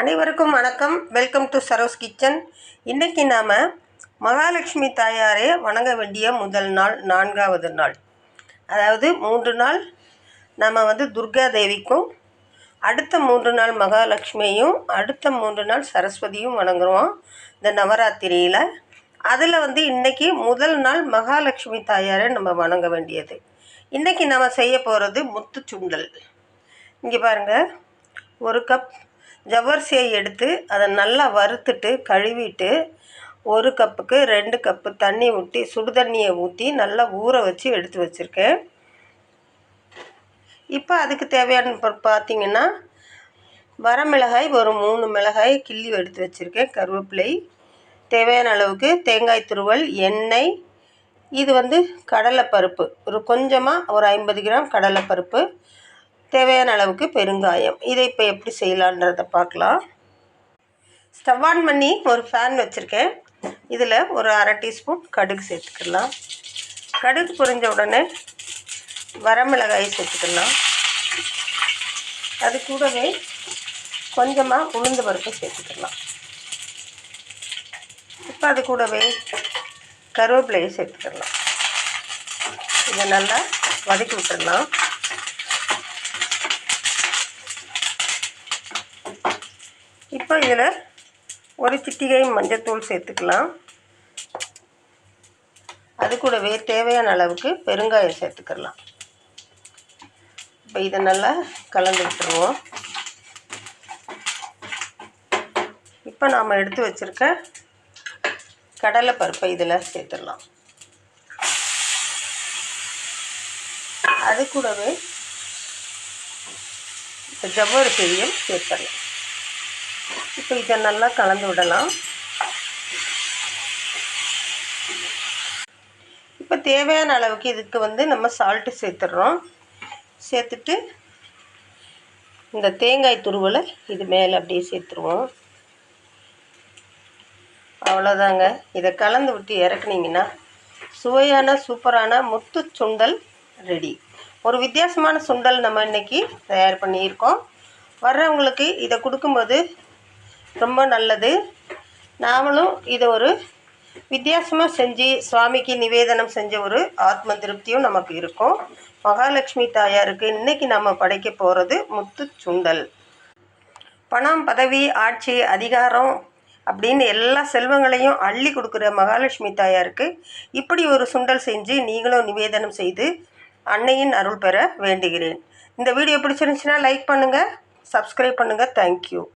அனைவருக்கும் வணக்கம். Welcome to Saro's kitchen இன்றைக்கி நாம் மகாலட்சுமி தாயாரே வணங்க வேண்டிய முதல் நாள் நான்காவது நாள். அதாவது மூன்று நாள் நம்ம வந்து துர்கா தேவிக்கும் அடுத்த மூன்று நாள் மகாலட்சுமியும் அடுத்த மூன்று நாள் சரஸ்வதியும் வணங்குறோம் இந்த நவராத்திரியில். அதில் வந்து இன்றைக்கி முதல் நாள் மகாலட்சுமி தாயாரை நம்ம வணங்க வேண்டியது. இன்றைக்கி நம்ம செய்ய போகிறது முத்து சுண்டல். இங்கே பாருங்கள் ஒரு கப் ஜவ்வரிசியை எடுத்து அதை நல்லா வறுத்துட்டு கழுவிட்டு ஒரு கப்புக்கு ரெண்டு கப்பு தண்ணி ஊற்றி சுடு தண்ணியை ஊற்றி நல்லா ஊற வச்சு எடுத்து வச்சுருக்கேன். இப்போ அதுக்கு தேவையான பார்த்திங்கன்னா வரமிளகாய் ஒரு மூணு மிளகாய் கிள்ளி எடுத்து வச்சுருக்கேன் கருவேப்பிலை. தேவையான அளவுக்கு தேங்காய் துருவல் எண்ணெய். இது வந்து கடலைப்பருப்பு. ஒரு கொஞ்சமாக ஒரு ஐம்பது கிராம் கடலைப்பருப்பு. தேவையான அளவுக்கு பெருங்காயம். இதை இப்போ எப்படி செய்யலான்றதை பார்க்கலாம். ஸ்டவ் ஆன் பண்ணி ஒரு ஃபேன் வச்சுருக்கேன். இதில் ஒரு அரை டீஸ்பூன் கடுகு சேர்த்துக்கலாம். கடுகு புரிஞ்ச உடனே வரமிளகாய் சேர்த்துக்கலாம். அது கூடவே கொஞ்சமாக உளுந்து பருப்பு சேர்த்துக்கலாம். இப்போ அது கூடவே கருவேப்பிலையை சேர்த்துக்கலாம். இதை நல்லா வதக்கி விட்டுடலாம் இப்போ இதில் ஒரு சிட்டிகை மஞ்சத்தூள் சேர்த்துக்கலாம். அது கூடவே தேவையான அளவுக்கு பெருங்காயம் சேர்த்துக்கலாம். இப்போ இதை நல்லா கலந்து விட்டுருவோம். இப்போ நாம் எடுத்து வச்சுருக்க கடலை பருப்பை இதில் சேர்த்துடலாம். அது கூடவே ஜவ்வரிசியையும் சேர்த்துடலாம். இப்போ இதை நல்லா கலந்து விடலாம். இப்போ தேவையான அளவுக்கு இதுக்கு வந்து நம்ம சால்ட்டு சேர்த்துட்றோம். சேர்த்துட்டு இந்த தேங்காய் துருவலை இது மேலே அப்படியே சேர்த்துருவோம். அவ்வளோதாங்க. இதை கலந்து விட்டு இறக்குனீங்கன்னா சுவையான சூப்பரான முத்து சுண்டல் ரெடி. ஒரு வித்தியாசமான சுண்டல் நம்ம இன்றைக்கி தயார் பண்ணியிருக்கோம். வர்றவங்களுக்கு இதை கொடுக்கும்போது ரொம்ப நல்லது. நாமளும் இதை ஒரு வித்தியாசமாக செஞ்சு சுவாமிக்கு நிவேதனம் செஞ்ச ஒரு ஆத்ம திருப்தியும் நமக்கு இருக்கும். மகாலட்சுமி தாயாருக்கு இன்றைக்கி நம்ம படைக்க போகிறது முத்து சுண்டல். பணம் பதவி ஆட்சி அதிகாரம் அப்படின்னு எல்லா செல்வங்களையும் அள்ளி கொடுக்குற மகாலட்சுமி தாயாருக்கு இப்படி ஒரு சுண்டல் செஞ்சு நீங்களும் நிவேதனம் செய்து அன்னையின் அருள் பெற வேண்டுகிறேன். இந்த வீடியோ பிடிச்சிருந்துச்சுன்னா லைக் பண்ணுங்கள் சப்ஸ்கிரைப் பண்ணுங்கள் தேங்க்யூ